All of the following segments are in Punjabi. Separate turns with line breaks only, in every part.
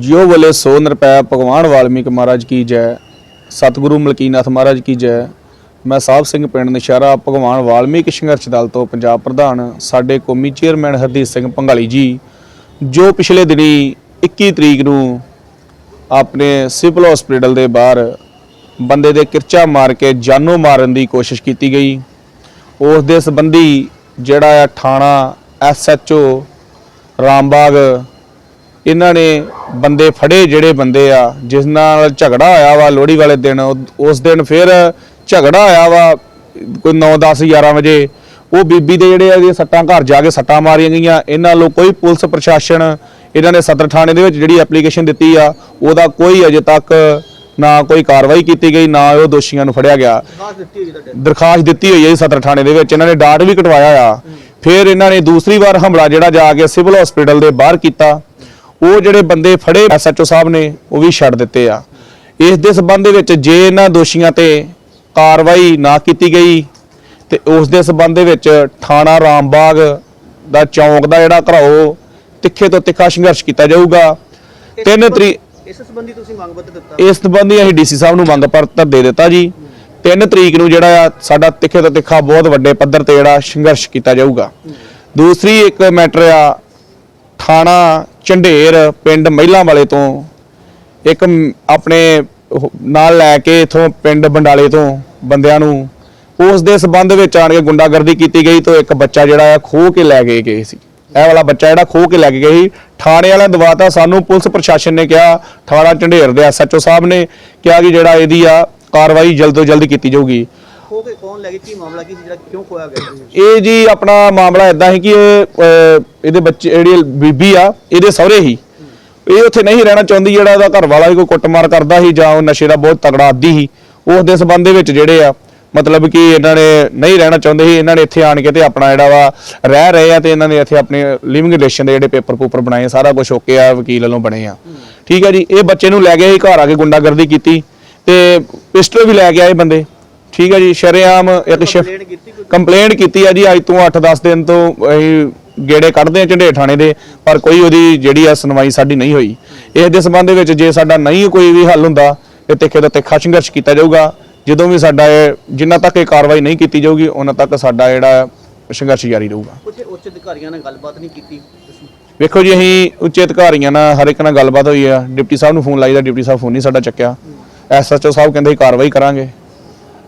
ਜਿਉ ਬੋਲੇ ਸੋ ਨਿਰਪੈ ਭਗਵਾਨ ਵਾਲਮੀਕ ਮਹਾਰਾਜ ਕੀ ਜੈ, ਸਤਿਗੁਰੂ ਮਲਕੀਨਾਥ ਮਹਾਰਾਜ ਕੀ ਜੈ। ਮੈਂ ਸਾਹਿਬ ਸਿੰਘ ਪਿੰਡ ਨਸ਼ਹਿਰਾ ਭਗਵਾਨ ਵਾਲਮੀਕ ਸੰਘਰਸ਼ ਦਲ ਤੋਂ ਪੰਜਾਬ ਪ੍ਰਧਾਨ, ਸਾਡੇ ਕੌਮੀ ਚੇਅਰਮੈਨ ਹਰਦੀਪ ਸਿੰਘ ਪੰਗਾਲੀ ਜੀ, ਜੋ ਪਿਛਲੇ ਦਿਨੀ 21 ਤਰੀਕ ਨੂੰ ਆਪਣੇ ਸਿਵਲ ਹਸਪੀਟਲ ਦੇ ਬਾਹਰ ਬੰਦੇ ਦੇ ਕਿਰਚਾ ਮਾਰ ਕੇ ਜਾਨੋਂ ਮਾਰਨ ਦੀ ਕੋਸ਼ਿਸ਼ ਕੀਤੀ ਗਈ। ਉਸ ਦੇ ਸੰਬੰਧੀ ਜਿਹੜਾ ਆ ਥਾਣਾ ਐਸਐਚਓ ਰਾਮਬਾਗ, ਇਹਨਾਂ ਨੇ ਬੰਦੇ ਫੜੇ ਜਿਹੜੇ ਬੰਦੇ ਆ ਜਿਸ ਨਾਲ ਝਗੜਾ ਹੋਇਆ ਵਾ ਲੋਹੜੀ ਵਾਲੇ ਦਿਨ ਉਸ ਦਿਨ ਫਿਰ ਝਗੜਾ ਹੋਇਆ ਵਾ ਕੋਈ 9 10 11 ਵਜੇ ਉਹ ਬੀਬੀ ਦੇ ਜਿਹੜੇ ਆ ਇਹਦੀਆਂ ਸੱਟਾਂ ਘਰ ਜਾ ਕੇ ਸੱਟਾਂ ਮਾਰੀਆਂ ਗਈਆਂ ਇਹਨਾਂ ਵੱਲੋਂ ਕੋਈ ਪੁਲਿਸ ਪ੍ਰਸ਼ਾਸਨ ਇਹਨਾਂ ਨੇ ਸਦਰ ਥਾਣੇ ਦੇ ਵਿੱਚ ਜਿਹੜੀ ਐਪਲੀਕੇਸ਼ਨ ਦਿੱਤੀ ਆ ਉਹਦਾ ਕੋਈ ਅਜੇ ਤੱਕ ਨਾ ਕੋਈ ਕਾਰਵਾਈ ਕੀਤੀ ਗਈ ਨਾ ਉਹ ਦੋਸ਼ੀਆਂ ਨੂੰ ਫੜਿਆ ਗਿਆ। ਦਰਖਾਸਤ ਦਿੱਤੀ ਹੋਈ ਹੈ ਜੀ ਸਦਰ ਥਾਣੇ ਦੇ ਵਿੱਚ ਇਹਨਾਂ ਨੇ ਡਾਟ ਵੀ ਕਟਵਾਇਆ ਆ। ਫਿਰ ਇਹਨਾਂ ਨੇ ਦੂਸਰੀ ਵਾਰ ਹਮਲਾ ਜਿਹੜਾ ਜਾ ਕੇ ਸਿਵਲ ਹਸਪੀਟਲ ਦੇ ਬਾਹਰ ਕੀਤਾ। ਉਹ ਜਿਹੜੇ ਬੰਦੇ ਫੜੇ ਐਸਐਚਓ ਸਾਹਿਬ ਨੇ ਉਹ ਵੀ ਛੱਡ ਦਿੱਤੇ ਆ। ਇਸ ਦੇ ਸਬੰਧ ਦੇ ਵਿੱਚ ਜੇ ਇਹਨਾਂ ਦੋਸ਼ੀਆਂ ਤੇ ਕਾਰਵਾਈ ਨਾ ਕੀਤੀ ਗਈ ਤੇ ਉਸ ਦੇ ਸਬੰਧ ਦੇ ਵਿੱਚ ਥਾਣਾ ਰਾਮਬਾਗ ਦਾ ਚੌਂਕ ਦਾ ਜਿਹੜਾ ਘਰਾਓ ਤਿੱਖੇ ਤੋਂ ਤਿੱਖਾ ਸੰਘਰਸ਼ ਕੀਤਾ ਜਾਊਗਾ। ਤਿੰਨ ਤਰੀਕ
ਇਸ ਸੰਬੰਧੀ ਤੁਸੀਂ ਮੰਗ ਪੱਤਰ ਦਿੱਤਾ?
ਇਸ ਸੰਬੰਧੀ ਅਸੀਂ ਡੀਸੀ ਸਾਹਿਬ ਨੂੰ ਮੰਗ ਪੱਤਰ ਦੇ ਦਿੱਤਾ ਜੀ। 3 ਤਰੀਕ ਨੂੰ ਜਿਹੜਾ ਆ ਸਾਡਾ ਤਿੱਖੇ ਤੋਂ ਤਿੱਖਾ ਬਹੁਤ ਵੱਡੇ ਪੱਧਰ ਤੇ ਜਿਹੜਾ ਸੰਘਰਸ਼ ਕੀਤਾ ਜਾਊਗਾ। ਦੂਸਰੀ ਇੱਕ ਮੈਟਰ ਆ ਥਾਣਾ ਝੰਡੇਰ ਪਿੰਡ ਮਹਿਲਾਂ ਵਾਲੇ ਤੋਂ, ਇੱਕ ਆਪਣੇ ਨਾਲ ਲੈ ਕੇ ਇਥੋਂ ਪਿੰਡ ਬੰਡਾਲੇ ਤੋਂ ਬੰਦਿਆਂ ਨੂੰ, ਉਸ ਦੇ ਸਬੰਧ ਵਿੱਚ ਆਣ ਕੇ ਗੁੰਡਾਗਰਦੀ ਕੀਤੀ ਗਈ ਤੋਂ ਇੱਕ ਬੱਚਾ ਜਿਹੜਾ ਆ ਖੋਹ ਕੇ ਲੈ ਗਏ ਗਏ ਸੀ। ਇਹ ਵਾਲਾ ਬੱਚਾ ਜਿਹੜਾ ਖੋਹ ਕੇ ਲੈ ਕੇ ਗਏ ਸੀ, ਥਾਣੇ ਵਾਲਾ ਨੇ ਦਵਾਤਾ ਸਾਨੂੰ ਪੁਲਿਸ ਪ੍ਰਸ਼ਾਸਨ ਨੇ ਕਿਹਾ, ਥਾਣਾ ਝੰਡੇਰ ਦੇ ਐਸਐਚਓ ਸਾਹਿਬ ਨੇ ਕਿਹਾ ਕਿ ਜਿਹੜਾ ਇਹਦੀ ਆ ਕਾਰਵਾਈ ਜਲਦ ਤੋਂ ਜਲਦ ਕੀਤੀ ਜਾਊਗੀ।
ਖੋ ਕੇ ਕੌਣ ਲੈ ਗਿਆ ਕੀ ਮਾਮਲਾ ਕੀ ਸੀ ਜਿਹੜਾ ਕਿਉਂ ਖੋਇਆ ਗਿਆ? ਸੀ?
ਇਹ ਜੀ ਆਪਣਾ ਮਾਮਲਾ ਇਦਾਂ ਹੈ ਕਿ ਇਹ ਅਹ, ਇਹਦੇ ਬੱਚੇ ਜਿਹੜੀ ਬੀਬੀ ਆ ਇਹਦੇ ਸਹੁਰੇ ਹੀ। ਇਹ ਉੱਥੇ ਨਹੀਂ ਰਹਿਣਾ ਚਾਹੁੰਦੀ ਜਿਹੜਾ ਉਹਦਾ ਘਰ ਵਾਲਾ ਹੀ ਕੋਈ ਕੁੱਟਮਾਰ ਕਰਦਾ ਸੀ ਜਾਂ ਉਹ ਨਸ਼ੇ ਦਾ ਬਹੁਤ ਤਕੜਾ ਆਦੀ ਸੀ ਉਸ ਦੇ ਸਬੰਧ ਦੇ ਵਿੱਚ ਜਿਹੜੇ ਆ ਮਤਲਬ ਕਿ ਇਹਨਾਂ ਨੇ ਨਹੀਂ ਰਹਿਣਾ ਚਾਹੁੰਦੇ ਸੀ ਇਹਨਾਂ ਨੇ ਇੱਥੇ ਆਣ ਕੇ ਤੇ ਆਪਣਾ ਜਿਹੜਾ ਵਾ ਰਹਿ ਰਹੇ ਆ ਤੇ ਇਹਨਾਂ ਨੇ ਇੱਥੇ ਆਪਣੇ ਲਿਵਿੰਗ ਰਿਲੇਸ਼ਨ ਦੇ ਜਿਹੜੇ ਪੇਪਰ ਪੂਪਰ ਬਣਾਏ ਸਾਰਾ ਕੁਝ ਓਕੇ ਆ ਵਕੀਲ ਵੱਲੋਂ ਬਣੇ ਆ। ਠੀਕ ਆ ਜੀ ਇਹ ਬੱਚੇ ਨੂੰ ਲੈ ਗਏ ਸੀ ਘਰ ਆ ਕੇ ਗੁੰਡਾਗਰਦੀ ਕੀਤੀ ਤੇ ਪਿਸਟਲ ਵੀ ਲੈ ਕੇ ਆਏ ਬੰਦੇ। ਠੀਕ ਹੈ ਜੀ ਸ਼ਰੇਆਮ ਇੱਕ ਸ਼ਿਫਟ
ਕੰਪਲੇਂਟ ਕੀਤੀ
ਆ ਜੀ ਅੱਜ ਤੋਂ 8-10 ਦਿਨ ਤੋਂ ਅਸੀਂ ਗੇੜੇ ਕੱਢਦੇ ਆ ਝੰਡੇ ਥਾਣੇ ਦੇ ਪਰ ਕੋਈ ਉਹਦੀ ਜਿਹੜੀ ਆ ਸੁਣਵਾਈ ਸਾਡੀ ਨਹੀਂ ਹੋਈ। ਇਸ ਦੇ ਸੰਬੰਧ ਦੇ ਵਿੱਚ ਜੇ ਸਾਡਾ ਨਹੀਂ ਕੋਈ ਵੀ ਹੱਲ ਹੁੰਦਾ ਤੇ ਤਿੱਖੇ ਤੋਂ ਤਿੱਖਾ ਸੰਘਰਸ਼ ਕੀਤਾ ਜਾਊਗਾ। ਜਦੋਂ ਵੀ ਸਾਡਾ ਇਹ ਜਿੰਨਾ ਤੱਕ ਇਹ ਕਾਰਵਾਈ ਨਹੀਂ ਕੀਤੀ ਜਾਊਗੀ ਉਹਨਾਂ ਤੱਕ ਸਾਡਾ ਜਿਹੜਾ ਸੰਘਰਸ਼ ਜਾਰੀ ਰਹੂਗਾ।
ਕੁਝ ਉੱਚ ਅਧਿਕਾਰੀਆਂ ਨਾਲ ਗੱਲਬਾਤ ਨਹੀਂ ਕੀਤੀ
ਵੇਖੋ ਜੀ ਅਸੀਂ ਉੱਚ ਅਧਿਕਾਰੀਆਂ ਨਾਲ ਹਰ ਇੱਕ ਨਾਲ ਗੱਲਬਾਤ ਹੋਈ ਆ। ਡਿਪਟੀ ਸਾਹਿਬ ਨੂੰ ਫੋਨ ਲਾਈਦਾ ਡਿਪਟੀ ਸਾਹਿਬ ਫੋਨ ਨਹੀਂ ਸਾਡਾ ਚੱਕਿਆ। ਐਸਐਚਓ ਸਾਹਿਬ ਕਹਿੰਦੇ ਕਾਰਵਾਈ ਕਰਾਂਗੇ।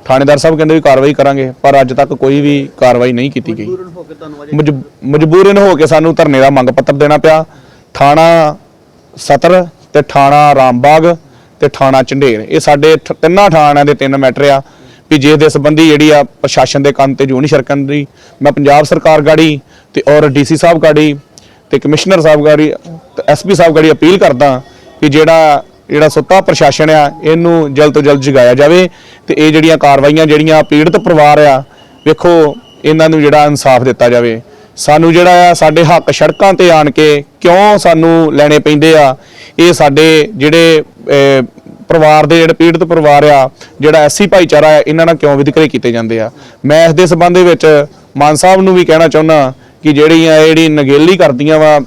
ਥਾਣੇਦਾਰ ਸਾਹਿਬ ਕਹਿੰਦੇ ਵੀ ਕਾਰਵਾਈ ਕਰਾਂਗੇ ਪਰ ਅੱਜ ਤੱਕ ਕੋਈ ਵੀ ਕਾਰਵਾਈ ਨਹੀਂ ਕੀਤੀ ਗਈ।
ਮਜਬੂਰਨ ਹੋ ਕੇ ਤੁਹਾਨੂੰ ਅਜੇ
ਮਜਬ- ਮਜਬੂਰਨ ਹੋ ਕੇ ਸਾਨੂੰ ਧਰਨੇ ਦਾ ਮੰਗ ਪੱਤਰ ਦੇਣਾ ਪਿਆ। ਥਾਣਾ ਸਤਰ ਤੇ ਥਾਣਾ ਰਾਮਬਾਗ ਤੇ ਥਾਣਾ ਝੰਡੇਰ। ਇਹ ਸਾਡੇ ਤਿੰਨਾਂ ਥਾਣਿਆਂ ਦੇ ਤਿੰਨ ਮੈਟਰ ਆ। ਵੀ ਜੇ ਦੇ ਸੰਬੰਧੀ ਜਿਹੜੀ ਆ ਪ੍ਰਸ਼ਾਸਨ ਦੇ ਕੰਨ ਤੇ ਜੋ ਨਹੀਂ ਛਰਕਣ ਦੀ ਮੈਂ ਪੰਜਾਬ ਸਰਕਾਰ ਗਾੜੀ ਤੇ ਔਰ ਡੀਸੀ ਸਾਹਿਬ ਗਾੜੀ ਤੇ ਕਮਿਸ਼ਨਰ ਸਾਹਿਬ ਗਾੜੀ ਐਸਪੀ ਸਾਹਿਬ ਗਾੜੀ ਅਪੀਲ ਕਰਦਾ ਕਿ ਜਿਹੜਾ ਜਿਹੜਾ ਸੁੱਤਾ ਪ੍ਰਸ਼ਾਸਨ ਆ, ਇਹਨੂੰ ਜਲਦ ਤੋਂ ਜਲਦ ਜਗਾਇਆ ਜਾਵੇ ਤੇ ਇਹ ਜਿਹੜੀਆਂ ਕਾਰਵਾਈਆਂ, ਜਿਹੜੀਆਂ ਪੀੜਤ ਪਰਿਵਾਰ ਆ, ਵੇਖੋ ਇਹਨਾਂ ਨੂੰ ਜਿਹੜਾ ਇਨਸਾਫ ਦਿੱਤਾ ਜਾਵੇ। ਸਾਨੂੰ ਜਿਹੜਾ ਆ, ਸਾਡੇ ਹੱਕ ਸੜਕਾਂ ਤੇ ਆਣ ਕੇ ਕਿਉਂ ਸਾਨੂੰ ਲੈਣੇ ਪੈਂਦੇ ਆ, ਇਹ ਸਾਡੇ ਜਿਹੜੇ ਪਰਿਵਾਰ ਦੇ ਜਿਹੜੇ ਪੀੜਤ ਪਰਿਵਾਰ ਆ, ਜਿਹੜਾ ਐਸੀ ਭਾਈਚਾਰਾ ਆ, ਇਹਨਾਂ ਨਾਲ ਕਿਉਂ ਵਿਤਕਰੇ ਕੀਤੇ ਜਾਂਦੇ ਆ। ਮੈਂ ਇਸ ਦੇ ਸੰਬੰਧ ਦੇ ਵਿੱਚ ਮਾਨ ਸਾਹਿਬ ਨੂੰ ਵੀ ਕਹਿਣਾ ਚਾਹੁੰਦਾ ਕਿ ਜਿਹੜੀਆਂ ਇਹ ਜਿਹੜੀ ਨਗੇਲੀ ਕਰਦੀਆਂ ਵਾ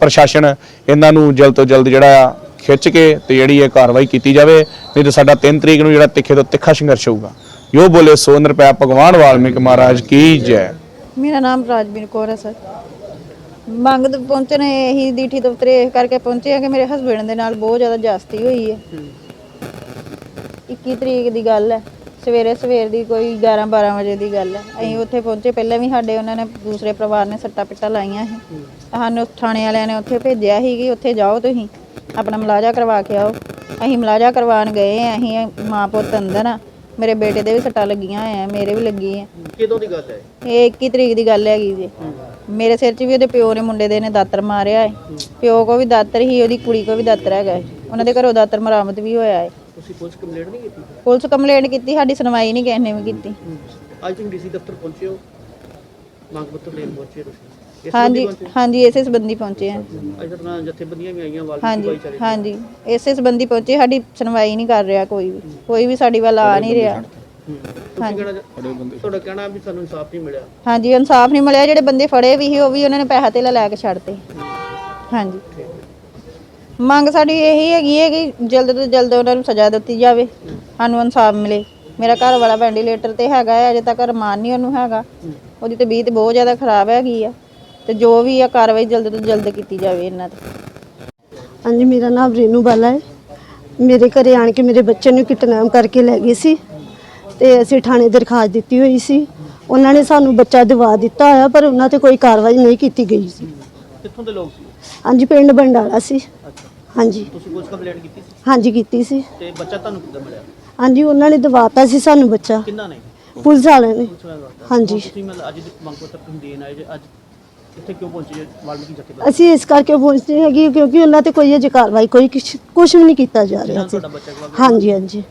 ਪ੍ਰਸ਼ਾਸਨ, ਇਹਨਾਂ ਨੂੰ ਜਲਦ ਤੋਂ ਜਲਦ ਜਿਹੜਾ ਆ ਖਿੱਚ ਕੇ ਤੇ ਜਿਹੜੀ ਇਹ ਕਾਰਵਾਈ ਕੀਤੀ ਜਾਵੇ, ਨਹੀਂ ਤਾਂ ਸਾਡਾ 3 ਤਰੀਕ ਨੂੰ ਜਿਹੜਾ ਤਿੱਖੇ ਤੋਂ ਤਿੱਖਾ ਸੰਘਰਸ਼ ਹੋਊਗਾ। ਯੋ ਬੋਲੇ ਸੋ ਨਿਰਪੈ ਭਗਵਾਨ ਵਾਲਮੀਕ ਮਹਾਰਾਜ ਕੀ ਜੈ।
ਮੇਰਾ ਨਾਮ ਰਾਜਵੀਰ ਕੌਰ ਹੈ ਸਰ। ਮੰਗ ਤੋਂ ਪਹੁੰਚਣੇ ਇਹੀ ਡੀਠੀ ਦਫ਼ਤਰੇ ਇਸ ਕਰਕੇ ਪਹੁੰਚੇ ਆ ਕਿ ਮੇਰੇ ਹਸਬੰਡ ਦੇ ਨਾਲ ਬਹੁਤ ਜ਼ਿਆਦਾ ਜਾਸਤੀ ਹੋਈ ਹੈ। 21 ਤਰੀਕ ਦੀ ਗੱਲ ਹੈ, ਸਵੇਰੇ ਸਵੇਰ ਦੀ ਕੋਈ 11 12 ਵਜੇ ਦੀ ਗੱਲ ਹੈ। ਅਸੀਂ ਉੱਥੇ ਪਹੁੰਚੇ, ਪਹਿਲਾਂ ਵੀ ਸਾਡੇ ਉਹਨਾਂ ਨੇ, ਦੂਸਰੇ ਪਰਿਵਾਰ ਨੇ ਸੱਟਾ ਪਿੱਟਾ ਲਾਈਆਂ ਸੀ। ਸਾਨੂੰ ਥਾਣੇ ਵਾਲਿਆਂ ਨੇ ਉੱਥੇ ਭੇਜਿਆ ਸੀ ਕਿ ਉੱਥੇ ਜਾਓ ਤੁਸੀਂ। ਆਪਣਾ ਮਲਾਜਾ ਕਰਵਾ ਕੇ ਆਓ। ਅਸੀਂ ਮਲਾਜਾ ਕਰਵਾਉਣ ਗਏ ਹਾਂ, ਅਸੀਂ ਮਾਂ ਪੁੱਤ ਅੰਦਰ ਆ। ਮੇਰੇ ਬੇਟੇ ਦੇ ਵੀ ਸੱਟਾਂ ਲੱਗੀਆਂ ਹੋਈਆਂ ਮੇਰੇ ਵੀ ਲੱਗੀ ਹੈ
ਕਿਦੋਂ ਦੀ ਗੱਲ ਹੈ?
ਇਹ 21 ਤਰੀਕ ਦੀ ਗੱਲ ਹੈਗੀ ਜੀ। ਮੇਰੇ ਸਿਰ 'ਚ ਵੀ ਉਹਦੇ ਪਿਓ ਨੇ ਮੁੰਡੇ ਦੇ ਨੇ ਦਾਤਰ ਮਾਰਿਆ ਹੈ। ਪਿਓ ਕੋ ਵੀ ਦਾਤਰ ਹੀ ਉਹਦੀ ਕੁੜੀ ਕੋ ਵੀ ਦਾਤਰ ਹੈਗਾ ਹੈ। ਉਹਨਾਂ ਦੇ ਘਰੋਂ ਦਾਤਰ ਮਰਾਮਤ ਵੀ ਹੋਇਆ ਹੈ।
ਤੁਸੀਂ ਪੁਲਿਸ ਕੰਪਲੇਂਟ ਨਹੀਂ ਕੀਤੀ?
ਪੁਲਿਸ ਕੰਪਲੇਂਟ ਕੀਤੀ ਸਾਡੀ ਸੁਣਵਾਈ ਨਹੀਂ ਕਿਸੇ ਨੇ ਵੀ ਕੀਤੀ।
ਅੱਜ ਤੁਸੀਂ ਡੀਸੀ ਦਫ਼ਤਰ ਪਹੁੰਚੇ ਹੋ। ਮੰਗ ਪੱਤਰ ਲੈਣ ਪਹੁੰਚੇ ਤੁਸੀਂ। ਇਸ
ਹਾਂਜੀ? ਹਾਂਜੀ ਇਸੇ ਸੰਬੰਧੀ ਪਹੁੰਚੇ ਹਾਂ।
ਅੱਜ ਤੱਕ ਨਾਲ ਜਥੇਬੰਦੀਆਂ ਵੀ ਆਈਆਂ ਵਾਲਮੀਕੀ
ਹਾਂਜੀ ਹਾਂਜੀ ਇਸੇ ਸੰਬੰਧੀ ਪਹੁੰਚੇ ਸਾਡੀ ਸੁਣਵਾਈ ਨਹੀਂ ਕਰ ਰਿਹਾ ਕੋਈ ਵੀ। ਕੋਈ ਵੀ ਸਾਡੀ ਵੱਲ ਆ ਨਹੀਂ ਰਿਹਾ।
ਹੂੰ। ਤੁਸੀਂ ਕਹਿਣਾ ਤੁਹਾਡਾ ਕਹਿਣਾ ਵੀ ਸਾਨੂੰ ਇਨਸਾਫ ਨਹੀਂ ਮਿਲਿਆ।
ਹਾਂਜੀ ਇਨਸਾਫ ਨਹੀਂ ਮਿਲਿਆ ਜਿਹੜੇ ਬੰਦੇ ਫੜੇ ਵੀ ਸੀ ਉਹ ਵੀ ਉਹਨਾਂ ਨੇ ਪੈਸਾ ਧੇਲਾ ਲੈ ਕੇ ਛੱਡਤੇ। ਹਾਂਜੀ। ਮੰਗ ਸਾਡੀ ਇਹੀ ਹੈਗੀ ਹੈ ਕਿ ਜਲਦ ਤੋਂ ਜਲਦ ਉਹਨਾਂ ਨੂੰ ਸਜ਼ਾ ਦਿੱਤੀ ਜਾਵੇ ਸਾਨੂੰ ਇਨਸਾਫ ਮਿਲੇ। ਮੇਰਾ ਘਰ ਵਾਲਾ ਵੈਂਟੀਲੇਟਰ ਤੇ ਹੈਗਾ ਹੈ ਅਜੇ ਤੱਕ ਰਮਾਨ ਨਹੀਂ ਉਹਨੂੰ ਹੈਗਾ। ਉਹਦੀ ਤਬੀਅਤ ਬਹੁਤ ਜ਼ਿਆਦਾ ਖਰਾਬ ਹੈਗੀ ਆ। ਤੇ ਜੋ ਵੀ ਆ ਕਾਰਵਾਈ ਜਲਦ ਤੋਂ ਜਲਦ ਕੀਤੀ ਜਾਵੇ ਇਹਨਾਂ ਤੇ।
ਹਾਂਜੀ ਮੇਰਾ ਨਾਮ ਰੇਨੂ ਬਾਲਾ ਹੈ। ਮੇਰੇ ਘਰੇ ਆਣ ਕੇ ਮੇਰੇ ਬੱਚੇ ਨੂੰ ਕਿਡਨੈਪ ਕਰਕੇ ਲੈ ਗਏ ਸੀ ਤੇ ਅਸੀਂ ਥਾਣੇ ਦਰਖਾਸਤ ਦਿੱਤੀ ਹੋਈ ਸੀ। ਉਹਨਾਂ ਨੇ ਸਾਨੂੰ ਬੱਚਾ ਦਿਵਾ ਦਿੱਤਾ ਹੋਇਆ ਪਰ ਉਹਨਾਂ ਤੇ ਕੋਈ ਕਾਰਵਾਈ ਨਹੀਂ ਕੀਤੀ ਗਈ ਸੀ।
ਕਿੱਥੋਂ ਦੇ ਲੋਕ ਸੀ?
ਹਾਂਜੀ ਪਿੰਡ ਬੰਡਾਲਾ ਸੀ।
ਅੱਛਾ।
ਹਾਂਜੀ।
ਤੁਸੀਂ ਪੁਲਿਸ ਕੰਪਲੇਂਟ ਕੀਤੀ ਸੀ?
ਹਾਂਜੀ ਕੀਤੀ ਸੀ।
ਤੇ ਬੱਚਾ ਤੁਹਾਨੂੰ ਕਿੱਦਾਂ ਮਿਲਿਆ?
ਹਾਂਜੀ ਉਹਨਾਂ ਨੇ ਦਿਵਾਤਾ ਸੀ ਸਾਨੂੰ ਬੱਚਾ।
ਕਿੰਨਾ ਨੇ?
ਪੁਲਿਸ ਵਾਲਿਆਂ ਨੇ। ਹਾਂਜੀ।
ਤੁਸੀਂ ਮਤਲਬ ਅੱਜ ਦੀ ਮੰਗ ਪੱਤਰ ਤੁਸੀਂ ਦੇਣ ਆਏ ਜੇ ਅੱਜ ਇੱਥੇ ਕਿਉਂ ਪਹੁੰਚੇ ਜੇ? ਵਾਲਮੀਕੀ ਜਥੇਦਾਰ
ਅਸੀਂ ਇਸ ਕਰਕੇ ਪਹੁੰਚਦੇ ਹੈਗੇ ਕਿਉਂਕਿ ਉਹਨਾਂ ਤੇ ਕੋਈ ਅਜੇ ਕਾਰਵਾਈ ਕੋਈ ਕੁਛ ਵੀ ਨਹੀਂ ਕੀਤਾ ਜਾ ਰਿਹਾ ਸੀ
ਤੁਹਾਡਾ ਬੱਚਾ ਕੋਲ
ਹਾਂਜੀ ਹਾਂਜੀ।